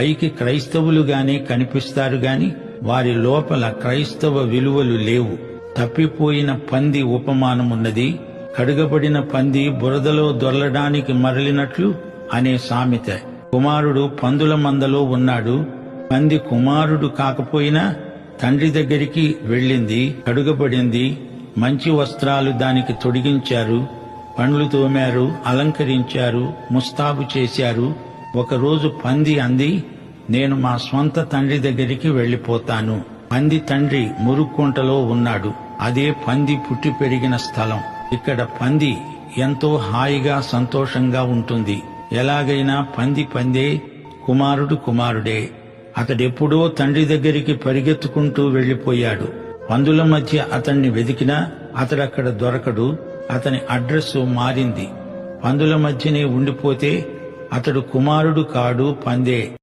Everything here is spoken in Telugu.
పైకి క్రైస్తవులుగానే కనిపిస్తారు గాని వారి లోపల క్రైస్తవ విలువలు లేవు. తప్పిపోయిన పంది ఉపమానమున్నది కడుగబడిన పంది బురదలో దొరలడానికి మరలినట్లు అనే సామెత. కుమారుడు పందుల మందలో ఉన్నాడు పంది కుమారుడు కాకపోయినా తండ్రి దగ్గరికి వెళ్ళింది కడుగబడింది మంచి వస్త్రాలు దానికి తొడిగించారు పండ్లు తోమారు అలంకరించారు ముస్తాబు చేశారు ఒకరోజు పంది అంది నేను మా స్వంత తండ్రి దగ్గరికి వెళ్ళిపోతాను. పంది తండ్రి మురుక్కుంటలో ఉన్నాడు. అదే పంది పుట్టి పెరిగిన స్థలం. ఇక్కడ పంది ఎంతో హాయిగా సంతోషంగా ఉంటుంది. ఎలాగైనా పంది పందే కుమారుడు కుమారుడే. అతడెప్పుడో తండ్రి దగ్గరికి పరిగెత్తుకుంటూ వెళ్ళిపోయాడు పందుల మధ్య అతన్ని వెతికినా అతడక్కడ దొరకడు. అతని అడ్రస్ మారింది. పందుల మధ్యనే ఉండిపోతే అతడు కుమారుడు కాడు పందే.